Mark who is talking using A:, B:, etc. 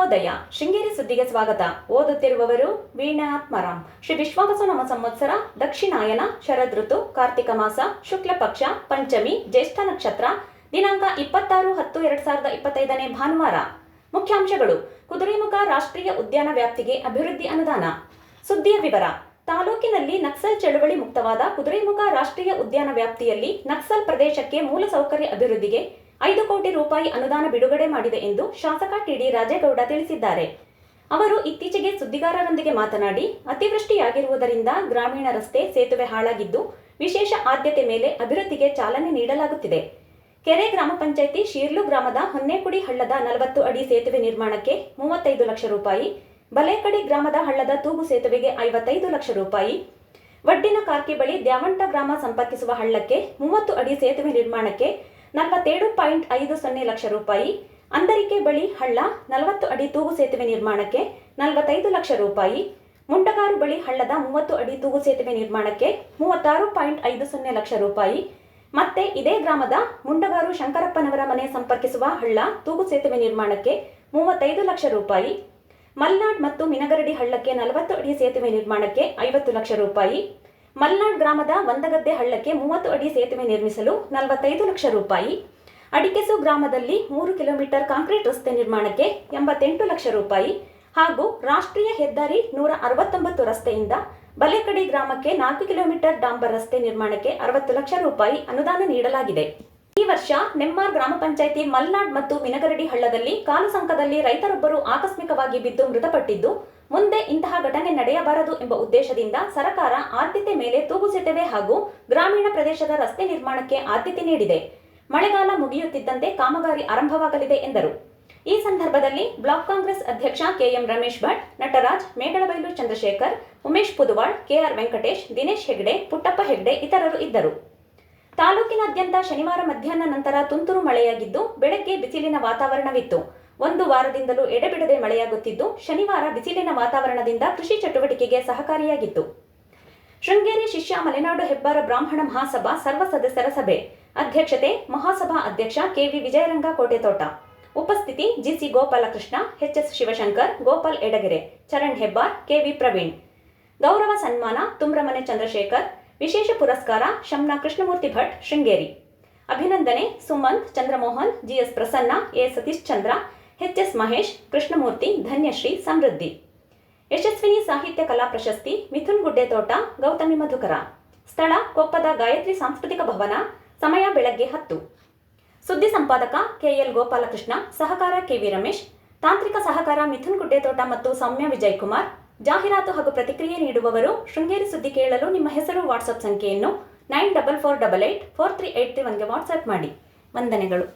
A: ಶುಭೋದಯ ಶೃಂಗೇರಿ ಸುದ್ದಿಗೆ ಸ್ವಾಗತ. ಓದುತ್ತಿರುವವರು ವೀಣಾ ಆತ್ಮರಾಮ್ ಶ್ರೀ ವಿಶ್ವಾಸ ನಮ್ಮ ಸಂವತ್ಸರ, ದಕ್ಷಿಣಾಯನ ಶರದ್ ಋತು ಕಾರ್ತಿಕ ಮಾಸ, ಶುಕ್ಲ ಪಕ್ಷ, ಪಂಚಮಿ, ಜ್ಯೇಷ್ಠ ನಕ್ಷತ್ರ, ದಿನಾಂಕ ಇಪ್ಪತ್ತಾರು ಹತ್ತು ಎರಡ್ ಸಾವಿರದ ಇಪ್ಪತ್ತೈದನೇ ಭಾನುವಾರ. ಮುಖ್ಯಾಂಶಗಳು. ಕುದುರೆಮುಖ ರಾಷ್ಟ್ರೀಯ ಉದ್ಯಾನ ವ್ಯಾಪ್ತಿಗೆ ಅಭಿವೃದ್ಧಿ ಅನುದಾನ. ಸುದ್ದಿಯ ವಿವರ. ತಾಲೂಕಿನಲ್ಲಿ ನಕ್ಸಲ್ ಚಳುವಳಿ ಮುಕ್ತವಾದ ಕುದುರೆಮುಖ ರಾಷ್ಟ್ರೀಯ ಉದ್ಯಾನ ವ್ಯಾಪ್ತಿಯಲ್ಲಿ ನಕ್ಸಲ್ ಪ್ರದೇಶಕ್ಕೆ ಮೂಲಸೌಕರ್ಯ ಅಭಿವೃದ್ಧಿಗೆ ಐದು ಕೋಟಿ ರೂಪಾಯಿ ಅನುದಾನ ಬಿಡುಗಡೆ ಮಾಡಿದೆ ಎಂದು ಶಾಸಕ ಟಿಡಿ ರಾಜೇಗೌಡ ತಿಳಿಸಿದ್ದಾರೆ. ಅವರು ಇತ್ತೀಚೆಗೆ ಸುದ್ದಿಗಾರರೊಂದಿಗೆ ಮಾತನಾಡಿ, ಅತಿವೃಷ್ಟಿಯಾಗಿರುವುದರಿಂದ ಗ್ರಾಮೀಣ ರಸ್ತೆ ಸೇತುವೆ ಹಾಳಾಗಿದ್ದು, ವಿಶೇಷ ಆದ್ಯತೆ ಮೇಲೆ ಅಭಿವೃದ್ಧಿಗೆ ಚಾಲನೆ ನೀಡಲಾಗುತ್ತಿದೆ. ಕೆರೆ ಗ್ರಾಮ ಪಂಚಾಯಿತಿ ಶೀರ್ಲು ಗ್ರಾಮದ ಹೊನ್ನೇಕುಡಿ ಹಳ್ಳದ ನಲವತ್ತು ಅಡಿ ಸೇತುವೆ ನಿರ್ಮಾಣಕ್ಕೆ ಮೂವತ್ತೈದು ಲಕ್ಷ ರೂಪಾಯಿ, ಬಲೇಕಡಿ ಗ್ರಾಮದ ಹಳ್ಳದ ತೂಗು ಸೇತುವೆಗೆ ಐವತ್ತೈದು ಲಕ್ಷ ರೂಪಾಯಿ. ವಡ್ಡಿನ ಕಾರ್ಕಿ ಬಳಿ ದ್ಯಾವಂಟ ಗ್ರಾಮ ಸಂಪರ್ಕಿಸುವ ಹಳ್ಳಕ್ಕೆ ಮೂವತ್ತು ಅಡಿ ಸೇತುವೆ ನಿರ್ಮಾಣಕ್ಕೆ ನಲವತ್ತೇಳು ಪಾಯಿಂಟ್ ಐದು ಸೊನ್ನೆ ಲಕ್ಷ ರೂಪಾಯಿ. ಅಂದರಿಕೆ ಬಳಿ ಹಳ್ಳ ನಲವತ್ತು ಅಡಿ ತೂಗು ಸೇತುವೆ ನಿರ್ಮಾಣಕ್ಕೆ ನಲವತ್ತೈದು ಲಕ್ಷ ರೂಪಾಯಿ. ಮುಂಡಗಾರು ಬಳಿ ಹಳ್ಳದ ಮೂವತ್ತು ಅಡಿ ತೂಗು ಸೇತುವೆ ನಿರ್ಮಾಣಕ್ಕೆ ಮೂವತ್ತಾರು ಪಾಯಿಂಟ್ ಐದು ಸೊನ್ನೆ ಲಕ್ಷ ರೂಪಾಯಿ. ಮತ್ತೆ ಇದೇ ಗ್ರಾಮದ ಮುಂಡಗಾರು ಶಂಕರಪ್ಪನವರ ಮನೆ ಸಂಪರ್ಕಿಸುವ ಹಳ್ಳ ತೂಗು ಸೇತುವೆ ನಿರ್ಮಾಣಕ್ಕೆ ಮೂವತ್ತೈದು ಲಕ್ಷ ರೂಪಾಯಿ. ಮಲ್ನಾಡ್ ಮತ್ತು ಮಿನಗರಡಿ ಹಳ್ಳಕ್ಕೆ ನಲವತ್ತು ಅಡಿ ಸೇತುವೆ ನಿರ್ಮಾಣಕ್ಕೆ ಐವತ್ತು ಲಕ್ಷ ರೂಪಾಯಿ. ಮಲ್ನಾಡ್ ಗ್ರಾಮದ ಒಂದಗದ್ದೆ ಹಳ್ಳಕ್ಕೆ ಮೂವತ್ತು ಅಡಿ ಸೇತುವೆ ನಿರ್ಮಿಸಲು ನಲವತ್ತೈದು ಲಕ್ಷ ರೂಪಾಯಿ. ಅಡಿಕೆಸು ಗ್ರಾಮದಲ್ಲಿ ಮೂರು ಕಿಲೋಮೀಟರ್ ಕಾಂಕ್ರೀಟ್ ರಸ್ತೆ ನಿರ್ಮಾಣಕ್ಕೆ ಎಂಬತ್ತೆಂಟು ಲಕ್ಷ ರೂಪಾಯಿ. ಹಾಗೂ ರಾಷ್ಟ್ರೀಯ ಹೆದ್ದಾರಿ ನೂರ ಅರವತ್ತೊಂಬತ್ತು ರಸ್ತೆಯಿಂದ ಬಲೆಕಡಿ ಗ್ರಾಮಕ್ಕೆ ನಾಲ್ಕು ಕಿಲೋಮೀಟರ್ ಡಾಂಬರ್ ರಸ್ತೆ ನಿರ್ಮಾಣಕ್ಕೆ ಅರವತ್ತು ಲಕ್ಷ ರೂಪಾಯಿ ಅನುದಾನ ನೀಡಲಾಗಿದೆ. ಈ ವರ್ಷ ನೆಮ್ಮಾರ್ ಗ್ರಾಮ ಪಂಚಾಯಿತಿ ಮಲ್ನಾಡ್ ಮತ್ತು ಮಿನಗರಡಿ ಹಳ್ಳದಲ್ಲಿ ಕಾಲುಸಂಕದಲ್ಲಿ ರೈತರೊಬ್ಬರು ಆಕಸ್ಮಿಕವಾಗಿ ಬಿದ್ದು ಮೃತಪಟ್ಟಿದ್ದು, ಮುಂದೆ ಇಂತಹ ಘಟನೆ ನಡೆಯಬಾರದು ಎಂಬ ಉದ್ದೇಶದಿಂದ ಸರಕಾರ ಆದ್ಯತೆ ಮೇಲೆ ತೂಗು ಹಾಗೂ ಗ್ರಾಮೀಣ ಪ್ರದೇಶದ ರಸ್ತೆ ನಿರ್ಮಾಣಕ್ಕೆ ಆದ್ಯತೆ ನೀಡಿದೆ. ಮಳೆಗಾಲ ಮುಗಿಯುತ್ತಿದ್ದಂತೆ ಕಾಮಗಾರಿ ಆರಂಭವಾಗಲಿದೆ ಎಂದರು. ಈ ಸಂದರ್ಭದಲ್ಲಿ ಬ್ಲಾಕ್ ಕಾಂಗ್ರೆಸ್ ಅಧ್ಯಕ್ಷ ಕೆಎಂ ರಮೇಶ್ ಭಟ್, ನಟರಾಜ್ ಮೇಗಳಬೈಲು ಚಂದ್ರಶೇಖರ್, ಉಮೇಶ್ ಪುದುವಾಳ್ ಕೆಆರ್ ವೆಂಕಟೇಶ್, ದಿನೇಶ್ ಹೆಗ್ಡೆ, ಪುಟ್ಟಪ್ಪ ಹೆಗ್ಡೆ ಇತರರು ಇದ್ದರು. ತಾಲೂಕಿನಾದ್ಯಂತ ಶನಿವಾರ ಮಧ್ಯಾಹ್ನ ನಂತರ ತುಂತುರು ಮಳೆಯಾಗಿದ್ದು, ಬೆಳಗ್ಗೆ ಬಿಸಿಲಿನ ವಾತಾವರಣವಿತ್ತು. ಒಂದು ವಾರದಿಂದಲೂ ಎಡೆಬಿಡದೆ ಮಳೆಯಾಗುತ್ತಿದ್ದು, ಶನಿವಾರ ಬಿಸಿಲಿನ ವಾತಾವರಣದಿಂದ ಕೃಷಿ ಚಟುವಟಿಕೆಗೆ ಸಹಕಾರಿಯಾಗಿತ್ತು. ಶೃಂಗೇರಿ ಶಿಷ್ಯ ಮಲೆನಾಡು ಹೆಬ್ಬಾರ ಬ್ರಾಹ್ಮಣ ಮಹಾಸಭಾ ಸರ್ವ ಸದಸ್ಯರ ಸಭೆ. ಅಧ್ಯಕ್ಷತೆ ಮಹಾಸಭಾ ಅಧ್ಯಕ್ಷ ಕೆವಿ ವಿಜಯರಂಗ ಕೋಟೆತೋಟ. ಉಪಸ್ಥಿತಿ GC Gopalakrishna HS Shivashankar, Gopal Edagere, Charan Hebbar KV Praveen. ಗೌರವ ಸನ್ಮಾನ ತುಮ್ರಮನೆ ಚಂದ್ರಶೇಖರ್ ವಿಶೇಷ ಪುರಸ್ಕಾರ ಶಮ್ನಾ ಕೃಷ್ಣಮೂರ್ತಿ ಭಟ್, ಶೃಂಗೇರಿ. ಅಭಿನಂದನೆ, Sumanth, Chandramohan, GS Prasanna, A Satish Chandra, H S Mahesh, Krishnamurthy, Dhanyashree, Samruddhi. Yashaswini ಸಾಹಿತ್ಯ ಕಲಾ ಪ್ರಶಸ್ತಿ, ಮಿಥುನ್ ಗುಡ್ಡೆತೋಟ, ಗೌತಮಿ ಮಧುಕರ. ಸ್ಥಳ, ಕೊಪ್ಪದ ಗಾಯತ್ರಿ ಸಾಂಸ್ಕೃತಿಕ ಭವನ, ಸಮಯ ಬೆಳಗ್ಗೆ ಹತ್ತು. ಸುದ್ದಿ ಸಂಪಾದಕ ಕೆಎಲ್ ಗೋಪಾಲಕೃಷ್ಣ, ಸಹಕಾರ ಕೆವಿ ರಮೇಶ್, ತಾಂತ್ರಿಕ ಸಹಕಾರ ಮಿಥುನ್ ಗುಡ್ಡೆತೋಟ ಮತ್ತು ಸೌಮ್ಯ ವಿಜಯ್ ಕುಮಾರ್ ಜಾಹೀರಾತು ಹಾಗೂ ಪ್ರತಿಕ್ರಿಯೆ ನೀಡುವವರು ಶೃಂಗೇರಿ ಸುದ್ದಿ ಕೇಳಲು ನಿಮ್ಮ ಹೆಸರು, ವಾಟ್ಸಪ್ ಸಂಖ್ಯೆಯನ್ನು nine double four double eight four three eight three ಒನ್ಗೆ WhatsApp ಮಾಡಿ. ವಂದನೆಗಳು.